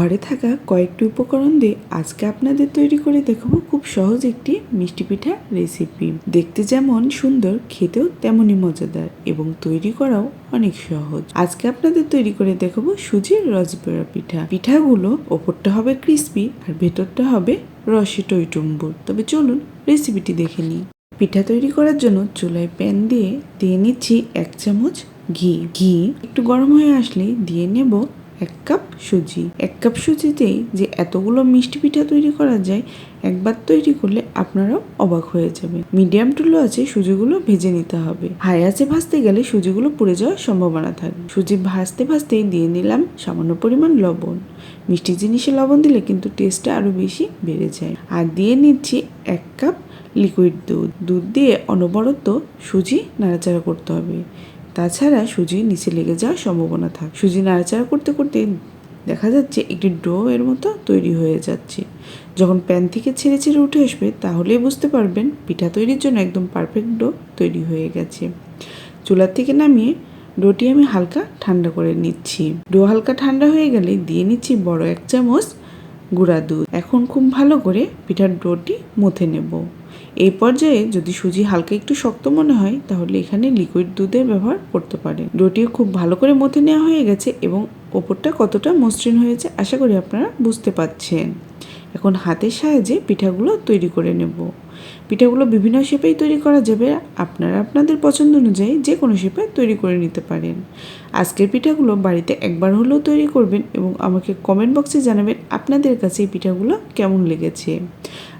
ঘরে থাকা কয়েকটি উপকরণ দিয়ে আজকে আপনাদের তৈরি করে দেখাবো খুব সহজ একটি মিষ্টি পিঠা রেসিপি দেখতে যেমন সুন্দর, খেতেও তেমনই মজাদার এবং তৈরি করাও অনেক সহজ। আজকে আপনাদের তৈরি করে দেখাবো সুজির রসবড়া পিঠা। পিঠাগুলো ওপরটা হবে ক্রিস্পি আর ভেতরটা হবে রসে টইটুম্বুর তবে চলুন রেসিপিটি দেখে নিই। পিঠা তৈরি করার জন্য চুলায় প্যান দিয়ে দিয়ে নিচ্ছি এক চামচ ঘি। ঘি একটু গরম হয়ে আসলে দিয়ে নেব এক কাপ সুজি। এক কাপ সুজিতেই যে এতগুলো মিষ্টি পিঠা তৈরি করা যায়, একবার তৈরি করলে আপনারাও অবাক হয়ে যাবেন। মিডিয়াম টু লো আছে সুজিগুলো ভেজে নিতে হবে। হাই আছে ভাজতে গেলে সুজিগুলো পুড়ে যাওয়ার সম্ভাবনা থাকবে সুজি ভাজতে ভাজতেই দিয়ে নিলাম সামান্য পরিমাণ লবণ। মিষ্টি জিনিসে লবণ দিলে কিন্তু টেস্টটা আরও বেশি বেড়ে যায়। আর দিয়ে নিচ্ছি এক কাপ লিকুইড দুধ। দুধ দিয়ে অনবরত সুজি নাড়াচাড়া করতে হবে। তাছাড়া সুজি নিচে লেগে যাওয়ার সম্ভাবনা থাকে। সুজি নাড়াচাড়া করতে করতে দেখা যাচ্ছে একটি ডো এর মতো তৈরি হয়ে যাচ্ছে। যখন প্যান থেকে ছেড়ে ছেড়ে উঠে আসবে, তাহলেই বুঝতে পারবেন পিঠা তৈরির জন্য একদম পারফেক্ট ডো তৈরি হয়ে গেছে। চুলার থেকে নামিয়ে ডোটি আমি হালকা ঠান্ডা করে নিচ্ছি। ডো হালকা ঠান্ডা হয়ে গেলে দিয়ে নিচ্ছি বড় এক চামচ গুঁড়া দুধ। এখন খুব ভালো করে পিঠার ডোটি মথে নেব। এই পর্যায়ে যদি সুজি হালকা একটু শক্ত মনে হয়, তাহলে এখানে লিকুইড দুধের ব্যবহার করতে পারে রুটিও খুব ভালো করে মথে নেওয়া হয়ে গেছে এবং ওপরটা কতটা মসৃণ হয়েছে আশা করি আপনারা বুঝতে পারছেন। এখন হাতের সাহায্যে পিঠাগুলো তৈরি করে নেব। পিঠাগুলো বিভিন্ন শেপেই তৈরি করা যাবে। আপনারা আপনাদের পছন্দ অনুযায়ী যে কোনো শেপে তৈরি করে নিতে পারেন। আজকের পিঠাগুলো বাড়িতে একবার হলেও তৈরি করবেন এবং আমাকে কমেন্ট বক্সে জানাবেন আপনাদের কাছে এই পিঠাগুলো কেমন লেগেছে।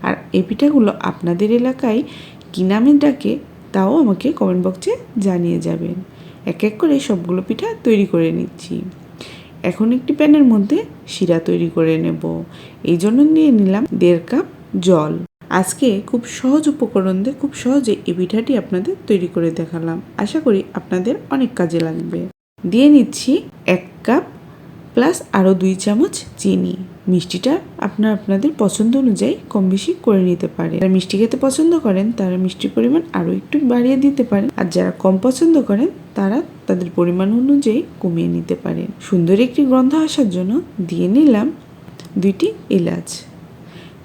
আর এই পিঠাগুলো আপনাদের এলাকায় কী নামে ডাকে তাও আমাকে কমেন্ট বক্সে জানিয়ে যাবেন। এক এক করে সবগুলো পিঠা তৈরি করে নিচ্ছি। এখন একটি প্যানের মধ্যে শিরা তৈরি করে নেব। এই জন্য নিয়ে নিলাম দেড় কাপ জল। আজকে খুব সহজ উপকরণ দিয়ে খুব সহজে এই পিঠাটি আপনাদের তৈরি করে দেখালাম। আশা করি আপনাদের অনেক কাজে লাগবে। দিয়ে নিচ্ছি এক কাপ প্লাস আরও দুই চামচ চিনি। মিষ্টিটা আপনার আপনাদের পছন্দ অনুযায়ী কম বেশি করে নিতে পারে যারা মিষ্টি খেতে পছন্দ করেন, তারা মিষ্টির পরিমাণ আরও একটু বাড়িয়ে দিতে পারেন। আর যারা কম পছন্দ করেন, তারা তাদের পরিমাণ অনুযায়ী কমিয়ে নিতে পারেন। সুন্দর একটি গন্ধ আসার জন্য দিয়ে নিলাম দুইটি এলাচ।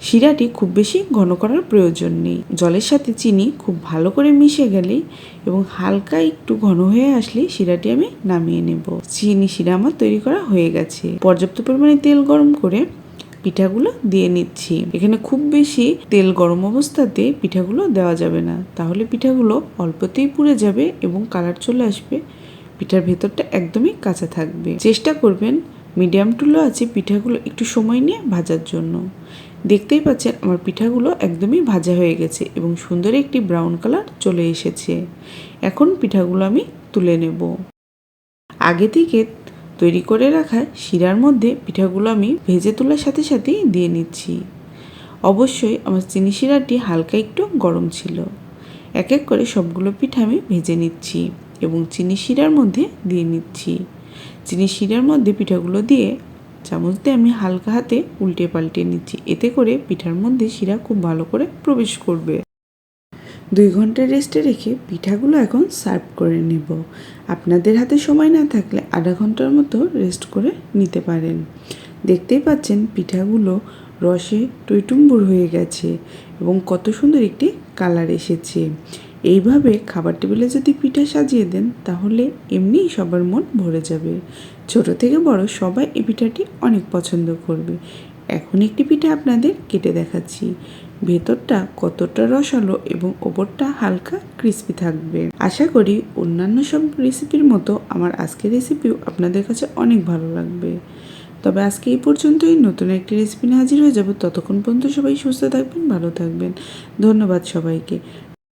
শিরাটি খুব বেশি ঘন করার প্রয়োজন নেই। জলের সাথে চিনি খুব ভালো করে মিশে গেলেই এবং হালকা একটু ঘন হয়ে আসলে শিরাটি আমি নামিয়ে নেব। চিনি শিরা আমার তৈরি করা হয়ে গেছে। পর্যাপ্ত পরিমাণে তেল গরম করে পিঠাগুলো দিয়ে নিচ্ছি। এখানে খুব বেশি তেল গরম অবস্থাতে পিঠাগুলো দেওয়া যাবে না। তাহলে পিঠাগুলো অল্পতেই পুড়ে যাবে এবং কালার চলে আসবে। পিঠার ভেতরটা একদমই কাঁচা থাকবে। চেষ্টা করবেন মিডিয়াম টু লো আছে পিঠাগুলো একটু সময় নিয়ে ভাজার জন্য। দেখতেই পাচ্ছেন আমার পিঠাগুলো একদমই ভাজা হয়ে গেছে এবং সুন্দর একটি ব্রাউন কালার চলে এসেছে। এখন পিঠাগুলো আমি তুলে নেব। আগে থেকে তৈরি করে রাখা শিরার মধ্যে পিঠাগুলো আমি ভেজে তোলার সাথে সাথেই দিয়ে নিচ্ছি। অবশ্যই আমার চিনি শিরাটি হালকা একটু গরম ছিল। এক এক করে সবগুলো পিঠা আমি ভেজে নিচ্ছি এবং চিনি শিরার মধ্যে দিয়ে নিচ্ছি। চিনি শিরার মধ্যে পিঠাগুলো দিয়ে চামচ দিয়ে আমি হালকা হাতে উল্টে পাল্টে নিচ্ছি। এতে করে পিঠার মধ্যে শিরা খুব ভালো করে প্রবেশ করবে। দুই ঘণ্টা রেস্টে রেখে পিঠাগুলো এখন সার্ভ করে নেব। আপনাদের হাতে সময় না থাকলে আধা ঘণ্টার মতো রেস্ট করে নিতে পারেন। দেখতেই পাচ্ছেন পিঠাগুলো রসে টইটুম্বুর হয়ে গেছে এবং কত সুন্দর একটি কালার এসেছে। এইভাবে খাবার টেবিলে যদি পিঠা সাজিয়ে দেন তাহলে এমনিই সবার মন ভরে যাবে। ছোট থেকে বড় সবাই এই পিঠাটি অনেক পছন্দ করবে। এখন একটি পিঠা আপনাদের কেটে দেখাচ্ছি। ভেতরটা কতটা রসালো এবং ওপরটা হালকা ক্রিস্পি থাকবে। আশা করি অন্যান্য সব রেসিপির মতো আমার আজকের রেসিপিও আপনাদের কাছে অনেক ভালো লাগবে। তবে আজকে এই পর্যন্তই। নতুন একটি রেসিপি নিয়ে হাজির হয়ে যাব। ততক্ষণ পর্যন্ত সবাই সুস্থ থাকবেন, ভালো থাকবেন। ধন্যবাদ সবাইকে।